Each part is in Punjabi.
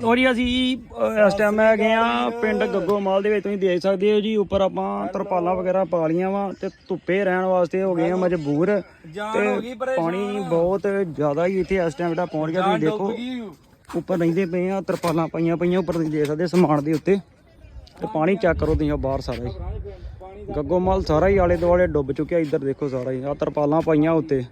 ਲੋ ਜੀ ਅਸੀਂ ਇਸ ਟਾਈਮ ਹੈਗੇ ਆ ਪਿੰਡ ਗੱਗੋਮਾਲ ਦੇ ਵਿੱਚ ਤੁਸੀਂ ਦੇਖ ਸਕਦੇ ਹੋ ਜੀ ਉੱਪਰ ਆਪਾਂ ਤਰਪਾਲਾਂ ਵਗੈਰਾ ਪਾ ਲੀਆਂ ਵਾ ਤੇ ਧੁੱਪੇ ਰਹਿਣ ਵਾਸਤੇ ਹੋ ਗਏ ਆ ਮਜਬੂਰ ਤੇ ਪਾਣੀ ਬਹੁਤ ਜ਼ਿਆਦਾ ਹੀ ਇੱਥੇ ਇਸ ਟਾਈਮ ਜਿਹੜਾ ਪਹੁੰਚ ਗਿਆ ਤੁਸੀਂ ਦੇਖੋ। ਉੱਪਰ ਰਹਿੰਦੇ ਪਏ ਆ ਤਰਪਾਲਾਂ ਪਾਈਆਂ ਪਈਆਂ ਉੱਪਰ ਤੁਸੀਂ ਦੇਖ ਸਕਦੇ ਸਮਾਨ ਦੇ ਉੱਤੇ। ਤੇ ਪਾਣੀ ਚੈੱਕ ਕਰੋ ਤੁਸੀਂ ਬਾਹਰ ਸਾਰਾ ਹੀ। ਗੱਗੋਮਾਲ ਸਾਰਾ ਹੀ ਆਲੇ ਦੁਆਲੇ ਡੁੱਬ ਚੁੱਕਿਆ ਇੱਧਰ ਦੇਖੋ ਸਾਰਾ ਹੀ ਆ ਤਰਪਾਲਾਂ ਪਾਈਆਂ ਉੱਤੇ।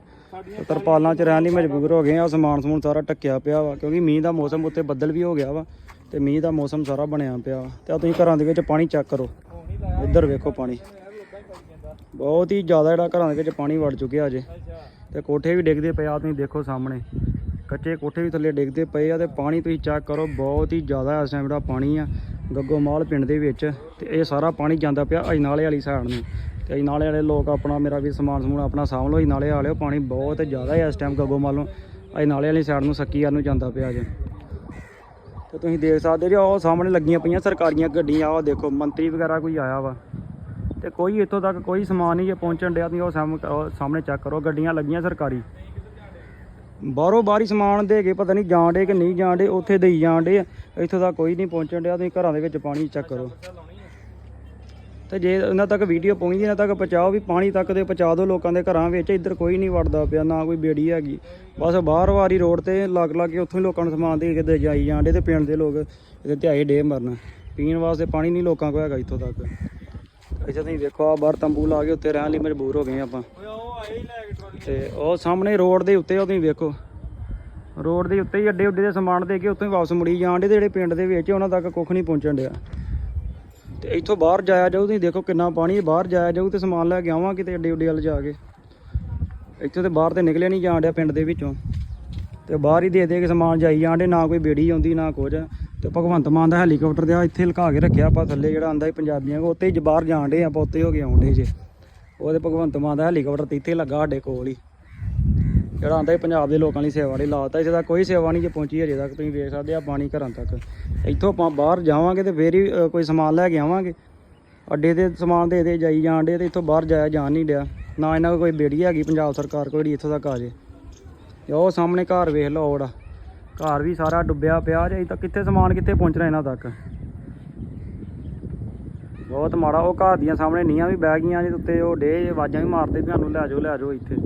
ਤਰਪਾਲਾਂ 'ਚ ਰਹਿਣ ਲਈ ਮਜਬੂਰ ਹੋ ਗਏ ਆ, ਸਮਾਨ ਸਮੂਨ ਸਾਰਾ ਟੱਕਿਆ ਪਿਆ ਵਾ, ਕਿਉਂਕਿ ਮੀਂਹ ਦਾ ਮੌਸਮ ਉੱਤੇ ਬੱਦਲ ਵੀ ਹੋ ਗਿਆ ਵਾ ਤੇ ਮੀਂਹ ਦਾ ਮੌਸਮ ਸਾਰਾ ਬਣਿਆ ਪਿਆ। ਵਾ ਤੇ ਆ ਤੁਸੀਂ ਘਰਾਂ ਦੇ ਵਿੱਚ ਪਾਣੀ ਚੈੱਕ ਕਰੋ। ਇੱਧਰ ਵੇਖੋ ਪਾਣੀ। ਬਹੁਤ ਹੀ ਜ਼ਿਆਦਾ ਜਿਹੜਾ ਘਰਾਂ ਦੇ ਵਿੱਚ ਪਾਣੀ ਵੜ ਚੁੱਕਿਆ ਅਜੇ। ਤੇ ਕੋਠੇ ਵੀ ਡਿੱਗਦੇ ਪਏ ਆ ਤੁਸੀਂ ਦੇਖੋ ਸਾਹਮਣੇ। ਕੱਚੇ ਕੋਠੇ ਵੀ ਥੱਲੇ ਡਿੱਗਦੇ ਪਏ ਆ ਤੇ ਪਾਣੀ ਤੁਸੀਂ ਚੈੱਕ ਕਰੋ, ਬਹੁਤ ਹੀ ਜ਼ਿਆਦਾ ਇਸ ਟਾਈਮ ਜਿਹੜਾ ਪਾਣੀ ਆ ਗੱਗੋਮਾਲ ਪਿੰਡ ਦੇ ਵਿੱਚ ਤੇ ਇਹ ਸਾਰਾ ਪਾਣੀ ਜਾਂਦਾ ਪਿਆ ਅਜਨਾਲੇ ਵਾਲੀ ਸਾਈਡ ਨੂੰ। ਤੇ ਨਾਲੇ ਵਾਲੇ ਲੋਕ ਆਪਣਾ ਮੇਰਾ ਵੀ ਸਮਾਨ ਸਮੂਨ ਆਪਣਾ ਸਾਂਭ ਲਓ ਅਜਨਾਲੇ ਵਾਲਿਓ, ਪਾਣੀ ਬਹੁਤ ਜ਼ਿਆਦਾ ਹੈ ਇਸ ਟਾਈਮ ਗੱਗੋਮਾਲੋਂ ਅਜਨਾਲੇ ਵਾਲੀ ਸਾਈਡ ਨੂੰ ਸੱਕੀ ਵੱਲ ਨੂੰ ਜਾਂਦਾ ਪਿਆ ਜੇ। ਤੇ ਤੁਸੀਂ ਦੇਖ ਸਕਦੇ ਹੋ ਉਹ ਸਾਹਮਣੇ ਲੱਗੀਆਂ ਪਈਆਂ ਸਰਕਾਰੀਆਂ ਗੱਡੀਆਂ ਉਹ ਦੇਖੋ, ਮੰਤਰੀ ਵਗੈਰਾ ਕੋਈ ਆਇਆ ਵਾ। ਤੇ ਕੋਈ ਇੱਥੋਂ ਤੱਕ ਕੋਈ ਸਮਾਨ ਨਹੀਂ ਜੇ ਪਹੁੰਚਣ ਡਿਆ, ਤੁਸੀਂ ਉਹ ਸਾਹਮ- ਸਾਹਮਣੇ ਚੈੱਕ ਕਰੋ, ਗੱਡੀਆਂ ਲੱਗੀਆਂ ਸਰਕਾਰੀ। ਬਾਹਰੋਂ ਬਾਹਰੀ ਸਮਾਨ ਦੇ ਕੇ ਪਤਾ ਨਹੀਂ ਜਾਣ ਡੇ ਕਿ ਨਹੀਂ ਜਾਣ ਡੇ ਉੱਥੇ ਦੇਈ ਜਾਣ ਡੇ ਇੱਥੋਂ ਤੱਕ ਕੋਈ ਨਹੀਂ ਪਹੁੰਚਣ ਡਿਆ, ਤੁਸੀਂ ਘਰਾਂ ਦੇ ਵਿੱਚ ਪਾਣੀ ਚੈੱਕ ਕਰੋ। ਤੇ ਜੇ ਇਹਨਾਂ ਤੱਕ ਵੀਡੀਓ ਪਹੁੰਚਦੀ ਇਹਨਾਂ ਤੱਕ ਪਹੁੰਚਾਓ ਵੀ ਪਾਣੀ ਤੱਕ ਦੇ ਪਹੁੰਚਾ ਦਿਓ ਲੋਕਾਂ ਦੇ ਘਰਾਂ ਵਿੱਚ ਇੱਧਰ ਕੋਈ ਨਹੀਂ ਵੜਦਾ ਪਿਆ ਨਾ ਕੋਈ ਬੇੜੀ ਹੈਗੀ। ਬਸ ਬਾਹਰ ਵਾਰੀ ਰੋਡ ਤੇ ਲੱਗ ਲੱਗ ਕੇ ਉੱਥੋਂ ਹੀ ਲੋਕਾਂ ਨੂੰ ਸਮਾਨ ਦੇ ਕੇ ਦੇ ਜਾਈ ਜਾਂਦੇ ਤੇ ਪਿੰਡ ਦੇ ਲੋਕ ਇਹਦੇ ਧਿਆਏ ਡੇ ਮਰਨ। ਪੀਣ ਵਾਸਤੇ ਪਾਣੀ ਨਹੀਂ ਲੋਕਾਂ ਕੋਲ ਹੈਗਾ ਇੱਥੋਂ ਤੱਕ। ਇੱਥੇ ਤੁਸੀਂ ਵੇਖੋ ਆ ਬਾਹਰ ਤੰਬੂ ਲਾ ਕੇ ਉੱਤੇ ਰਹਿਣ ਲਈ ਮਜਬੂਰ ਹੋ ਗਏ ਆਪਾਂ। ਤੇ ਉਹ ਸਾਹਮਣੇ ਰੋਡ ਦੇ ਉੱਤੇ ਉਹ ਤੁਸੀਂ ਵੇਖੋ। ਰੋਡ ਦੇ ਉੱਤੇ ਹੀ ਅੱਡੇ ਉੱਡੇ ਦੇ ਸਮਾਨ ਦੇ ਕੇ ਉੱਥੋਂ ਹੀ ਵਾਪਸ ਮੁੜੀ ਜਾਣ ਤੇ ਜਿਹੜੇ ਪਿੰਡ ਦੇ ਵਿੱਚ ਉਹਨਾਂ ਤੱਕ ਕੁੱਖ ਨਹੀਂ ਪਹੁੰਚਣ ਡਿਆ। ਤੇ ਇੱਥੋਂ ਬਾਹਰ ਜਾਇਆ ਜਾਊ, ਤੁਸੀਂ ਦੇਖੋ ਕਿੰਨਾ ਪਾਣੀ ਬਾਹਰ ਜਾਇਆ ਜਾਊ ਤੇ ਸਮਾਨ ਲੈ ਕੇ ਆਵਾਂ ਕਿਤੇ ਅੱਡੇ ਉੱਡੇ ਵੱਲ ਜਾ ਕੇ। ਇੱਥੋਂ ਤੇ ਬਾਹਰ ਤੇ ਨਿਕਲਿਆ ਨਹੀਂ ਜਾਣ ਡਿਆ ਪਿੰਡ ਦੇ ਵਿੱਚੋਂ। ਤੇ ਬਾਹਰ ਹੀ ਦੇ ਦੇ ਕੇ ਸਮਾਨ ਜਾਈ ਜਾਣ ਡੇ ਨਾ ਕੋਈ ਬੇੜੀ ਆਉਂਦੀ, ਨਾ ਕੁਝ। ਤੇ ਭਗਵੰਤ ਮਾਨ ਦਾ ਹੈਲੀਕਾਪਟਰ ਦੇ ਇੱਥੇ ਲੁਕਾ ਕੇ ਰੱਖਿਆ ਆਪਾਂ ਥੱਲੇ ਜਿਹੜਾ ਆਂਦਾ ਸੀ ਪੰਜਾਬੀਆਂ ਕੋ ਉੱਤੇ ਹੀ ਬਾਹਰ ਜਾਣ ਡੇ ਆਪਾਂ ਉੱਤੇ ਹੋ ਕੇ ਆਉਂਦੇ ਜੇ। ਉਹਦੇ ਭਗਵੰਤ ਮਾਨ ਦਾ ਹੈਲੀਕਾਪਟਰ ਤੇ ਇੱਥੇ ਲੱਗਾ ਸਾਡੇ ਕੋਲ ਹੀ। ਜਿਹੜਾ ਆਂਦਾ ਪੰਜਾਬ ਦੇ ਲੋਕਾਂ ਲਈ ਸੇਵਾ ਲਈ ਲਾਤਾ ਇਸੇ ਦਾ ਕੋਈ ਸੇਵਾ ਨਹੀਂ ਜੇ ਪਹੁੰਚੀ ਅਜੇ ਤੱਕ, ਤੁਸੀਂ ਵੇਖ ਸਕਦੇ ਆ ਪਾਣੀ ਘਰਾਂ ਤੱਕ। ਇੱਥੋਂ ਆਪਾਂ ਬਾਹਰ ਜਾਵਾਂਗੇ ਤੇ ਫੇਰ ਹੀ ਕੋਈ ਸਮਾਨ ਲੈ ਕੇ ਆਵਾਂਗੇ। ਅੱਡੇ ਤੇ ਸਮਾਨ ਦੇ ਦੇ ਜਾਈ ਜਾਣ ਡੇ ਤੇ ਇੱਥੋਂ ਬਾਹਰ ਜਾਇਆ ਜਾਣ ਨਹੀਂ ਡਿਆ। ਨਾ ਇਹਨਾਂ ਕੋਲ ਕੋਈ ਬੇੜੀ ਹੈਗੀ, ਪੰਜਾਬ ਸਰਕਾਰ ਕੋਲ ਜਿਹੜੀ ਇੱਥੋਂ ਤੱਕ ਆ ਜੇ। ਤੇ ਉਹ ਸਾਹਮਣੇ ਘਰ ਵੇਖ ਲਓ ਉਹੜਾ ਘਰ ਵੀ ਸਾਰਾ ਡੁੱਬਿਆ ਪਿਆ ਜੇ ਅਜੇ ਤੱਕ ਕਿੱਥੇ ਸਮਾਨ ਕਿੱਥੇ ਪਹੁੰਚਣਾ ਇਹਨਾਂ ਤੱਕ। ਬਹੁਤ ਮਾੜਾ, ਉਹ ਘਰ ਦੀਆਂ ਸਾਹਮਣੇ ਨੀਆਂ ਵੀ ਬਹਿ ਗਈਆਂ ਜੇ ਉੱਤੇ ਉਹ ਡੇ, ਆਵਾਜ਼ਾਂ ਵੀ ਮਾਰਦੇ ਵੀ ਸਾਨੂੰ, ਲੈ ਜਾਓ ਲੈ ਜਾਓ ਇੱਥੇ।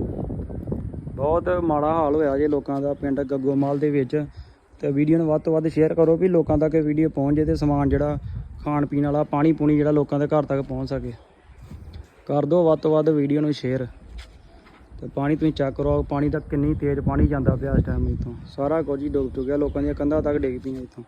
ਬਹੁਤ ਮਾੜਾ ਹਾਲ ਹੋਇਆ ਜੇ ਲੋਕਾਂ ਦਾ ਪਿੰਡ ਗੱਗੋਮਾਲ ਦੇ ਵਿੱਚ। ਤੇ ਵੀਡੀਓ ਨੂੰ ਵੱਧ ਤੋਂ ਵੱਧ ਸ਼ੇਅਰ ਕਰੋ ਵੀ ਲੋਕਾਂ ਤੱਕ ਇਹ ਵੀਡੀਓ ਪਹੁੰਚ ਜੇ ਤੇ ਸਮਾਨ ਜਿਹੜਾ ਖਾਣ ਪੀਣ ਵਾਲਾ, ਪਾਣੀ ਪੂਣੀ ਜਿਹੜਾ ਲੋਕਾਂ ਦੇ ਘਰ ਤੱਕ ਪਹੁੰਚ ਸਕੇ। ਕਰ ਦਿਓ ਵੱਧ ਤੋਂ ਵੱਧ ਵੀਡੀਓ ਨੂੰ ਸ਼ੇਅਰ ਤੇ ਪਾਣੀ ਤੁਸੀਂ ਚੈੱਕ ਕਰੋ, ਪਾਣੀ ਤਾਂ ਕਿੰਨੀ ਤੇਜ਼ ਪਾਣੀ ਜਾਂਦਾ ਪਿਆ ਇਸ ਟਾਈਮ ਇੱਥੋਂ। ਸਾਰਾ ਕੁਝ ਹੀ ਡੁੱਬ ਚੁੱਕਿਆ, ਲੋਕਾਂ ਦੀਆਂ ਕੰਧਾਂ ਤੱਕ ਡਿੱਗ ਪਈਆਂ ਇੱਥੋਂ।